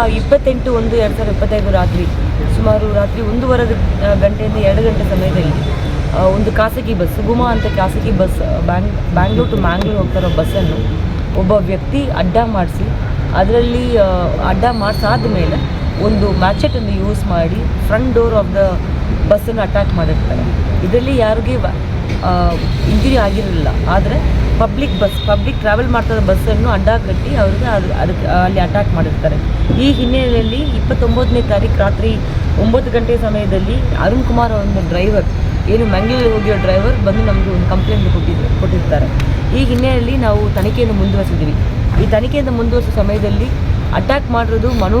ಇಪ್ಪತ್ತೆಂಟು ಒಂದು ಎರಡು ಸಾವಿರದ ಇಪ್ಪತ್ತೈದು ರಾತ್ರಿ, ಸುಮಾರು ರಾತ್ರಿ ಒಂದೂವರೆ ಗಂಟೆಯಿಂದ ಎರಡು ಗಂಟೆ ಸಮಯದಲ್ಲಿ ಒಂದು ಖಾಸಗಿ ಬಸ್, ಸುಗುಮ ಅಂತ ಖಾಸಗಿ ಬಸ್, ಬ್ಯಾಂಗ್, ಬ್ಯಾಂಗ್ಳೂರ್ ಟು ಮ್ಯಾಂಗ್ಳೂರ್ ಹೋಗ್ತಾರೋ ಬಸ್ಸನ್ನು ಒಬ್ಬ ವ್ಯಕ್ತಿ ಅಡ್ಡ ಮಾಡಿಸಿ, ಅದರಲ್ಲಿ ಅಡ್ಡ ಮಾಡಿಸಾದ ಮೇಲೆ ಒಂದು ಮ್ಯಾಚೆಟನ್ನು ಯೂಸ್ ಮಾಡಿ ಫ್ರಂಟ್ ಡೋರ್ ಆಫ್ ದ ಬಸ್ಸನ್ನು ಅಟ್ಯಾಕ್ ಮಾಡಿರ್ತಾರೆ. ಇದರಲ್ಲಿ ಯಾರಿಗೆ ಇಂಜುರಿ ಆಗಿರಲಿಲ್ಲ. ಆದರೆ ಪಬ್ಲಿಕ್ ಬಸ್ ಪಬ್ಲಿಕ್ ಟ್ರಾವೆಲ್ ಮಾಡ್ತಾ ಬಸ್ಸನ್ನು ಅಡ್ಡ ಕಟ್ಟಿ ಅವ್ರಿಗೆ ಅದು ಅದಕ್ಕೆ ಅಲ್ಲಿ ಅಟ್ಯಾಕ್ ಮಾಡಿರ್ತಾರೆ. ಈ ಹಿನ್ನೆಲೆಯಲ್ಲಿ ಇಪ್ಪತ್ತೊಂಬತ್ತನೇ ತಾರೀಕು ರಾತ್ರಿ ಒಂಬತ್ತು ಗಂಟೆ ಸಮಯದಲ್ಲಿ ಅರುಣ್ ಕುಮಾರ್ ಒಂದು ಡ್ರೈವರ್ ಏನು ಮಂಗಳೂರಿಗೆ ಹೋಗಿರೋ ಡ್ರೈವರ್ ಬಂದು ನಮಗೆ ಒಂದು ಕಂಪ್ಲೇಂಟ್ ಕೊಟ್ಟಿದ್ರು, ಕೊಟ್ಟಿರ್ತಾರೆ. ಈ ಹಿನ್ನೆಲೆಯಲ್ಲಿ ನಾವು ತನಿಖೆಯನ್ನು ಮುಂದುವರಿಸಿದ್ವಿ ಈ ತನಿಖೆಯನ್ನು ಮುಂದುವರಿಸೋ ಸಮಯದಲ್ಲಿ ಅಟ್ಯಾಕ್ ಮಾಡಿರೋದು ಮನು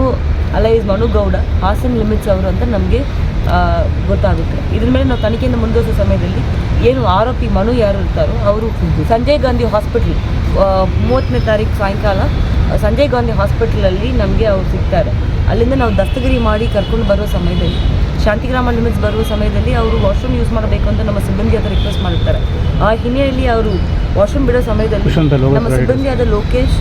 ಅಲೈಸ್ ಮನು ಗೌಡ, ಹಾಸನ್ ಲಿಮಿಟ್ಸ್ ಅವರು ಅಂತ ನಮಗೆ ಗೊತ್ತಾಗುತ್ತೆ. ಇದ್ರ ಮೇಲೆ ನಾವು ತನಿಖೆಯನ್ನು ಮುಂದುವರಿಸೋ ಸಮಯದಲ್ಲಿ ಏನು ಆರೋಪಿ ಮನು ಯಾರು ಇರ್ತಾರೋ ಅವರು ಸಂಜಯ್ ಗಾಂಧಿ ಹಾಸ್ಪಿಟ್ಲ್ ಮೂವತ್ತನೇ ತಾರೀಕು ಸಾಯಂಕಾಲ ಸಂಜಯ್ ಗಾಂಧಿ ಹಾಸ್ಪಿಟ್ಲಲ್ಲಿ ನಮಗೆ ಅವ್ರು ಸಿಗ್ತಾರೆ. ಅಲ್ಲಿಂದ ನಾವು ದಸ್ತಗಿರಿ ಮಾಡಿ ಕರ್ಕೊಂಡು ಬರೋ ಸಮಯದಲ್ಲಿ ಶಾಂತಿಗ್ರಾಮ ಲಿಮಿಟ್ಸ್ ಬರುವ ಸಮಯದಲ್ಲಿ ಅವರು ವಾಶ್ರೂಮ್ ಯೂಸ್ ಮಾಡಬೇಕು ಅಂತ ನಮ್ಮ ಸಿಬ್ಬಂದಿ ಹತ್ರ ರಿಕ್ವೆಸ್ಟ್ ಮಾಡಿರ್ತಾರೆ. ಆ ಹಿನ್ನೆಲೆಯಲ್ಲಿ ಅವರು ವಾಶ್ರೂಮ್ ಬಿಡೋ ಸಮಯದಲ್ಲಿ ನಮ್ಮ ಸಿಬ್ಬಂದಿಯಾದ ಲೋಕೇಶ್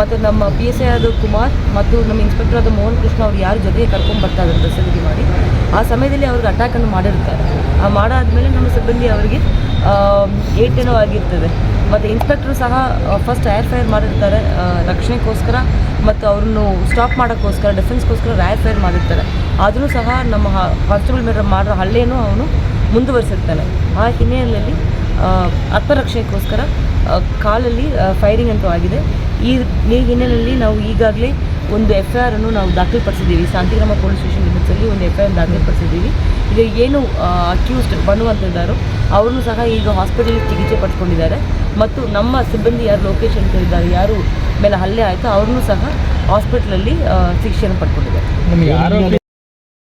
ಮತ್ತು ನಮ್ಮ ಪಿ ಎಸ್ ಐ ಆದ ಕುಮಾರ್ ಮತ್ತು ನಮ್ಮ ಇನ್ಸ್ಪೆಕ್ಟರ್ ಆದ ಮೋಹನ್ ಕೃಷ್ಣ ಅವ್ರು ಯಾರು ಜೊತೆಗೆ ಕರ್ಕೊಂಡು ಬರ್ತಾ ಇದ್ದಾರೆ ದಸ್ತಗಿರಿ ಮಾಡಿ. ಆ ಸಮಯದಲ್ಲಿ ಅವ್ರಿಗೆ ಅಟ್ಯಾಕನ್ನು ಮಾಡಿರ್ತಾರೆ. ಆ ಮಾಡಾದ್ಮೇಲೆ ನಮ್ಮ ಸಿಬ್ಬಂದಿ ಅವರಿಗೆ ಏಟೇನೋ ಆಗಿರ್ತದೆ. ಮತ್ತು ಇನ್ಸ್ಪೆಕ್ಟ್ರು ಸಹ ಫಸ್ಟ್ ಏರ್ ಫೈರ್ ಮಾಡಿರ್ತಾರೆ ರಕ್ಷಣೆಗೋಸ್ಕರ ಮತ್ತು ಅವ್ರನ್ನು ಸ್ಟಾಪ್ ಮಾಡೋಕ್ಕೋಸ್ಕರ ಡಿಫೆನ್ಸ್ಗೋಸ್ಕರ ಏರ್ ಫೈರ್ ಮಾಡಿರ್ತಾರೆ. ಆದರೂ ಸಹ ನಮ್ಮ ಕಾನ್ಸ್ಟೇಬಲ್ ಮೇಲೆ ಮಾಡೋ ಹಲ್ಲೆಯನ್ನು ಅವನು ಮುಂದುವರಿಸಿರ್ತಾನೆ. ಆ ಹಿನ್ನೆಲೆಯಲ್ಲಿ ಆತ್ಮರಕ್ಷಣೆಗೋಸ್ಕರ ಕಾಲಲ್ಲಿ ಫೈರಿಂಗ್ ಅಂತೂ ಆಗಿದೆ. ಈ ಹಿನ್ನೆಲೆಯಲ್ಲಿ ನಾವು ಈಗಾಗಲೇ ಒಂದು ಎಫ್ ಐ ಆರನ್ನು ನಾವು ದಾಖಲೆಪಡಿಸಿದ್ದೀವಿ. ಶಾಂತಿಗ್ರಾಮ ಪೊಲೀಸ್ ಸ್ಟೇಷನ್ ಲಿಮಿಟ್ಸಲ್ಲಿ ಒಂದು ಎಫ್ ಐ ಆರ್ ದಾಖಲೆಪಡಿಸಿದ್ದೀವಿ ಈಗ ಏನು ಅಕ್ಯೂಸ್ಡ್ ಬನ್ನುವಂಥದ್ದಾರೋ ಅವ್ರನ್ನೂ ಸಹ ಈಗ ಹಾಸ್ಪಿಟಲ್ ಚಿಕಿತ್ಸೆ ಪಡ್ಕೊಂಡಿದ್ದಾರೆ ಮತ್ತು ನಮ್ಮ ಸಿಬ್ಬಂದಿ ಯಾರು ಲೊಕೇಶನ್ ಅಂತ ಇದ್ದಾರೆ ಯಾರು ಮೇಲೆ ಹಲ್ಲೆ ಆಯಿತು ಅವ್ರನ್ನೂ ಸಹ ಹಾಸ್ಪಿಟ್ಲಲ್ಲಿ ಶಿಕ್ಷೆಯನ್ನು ಪಡ್ಕೊಂಡಿದ್ದಾರೆ.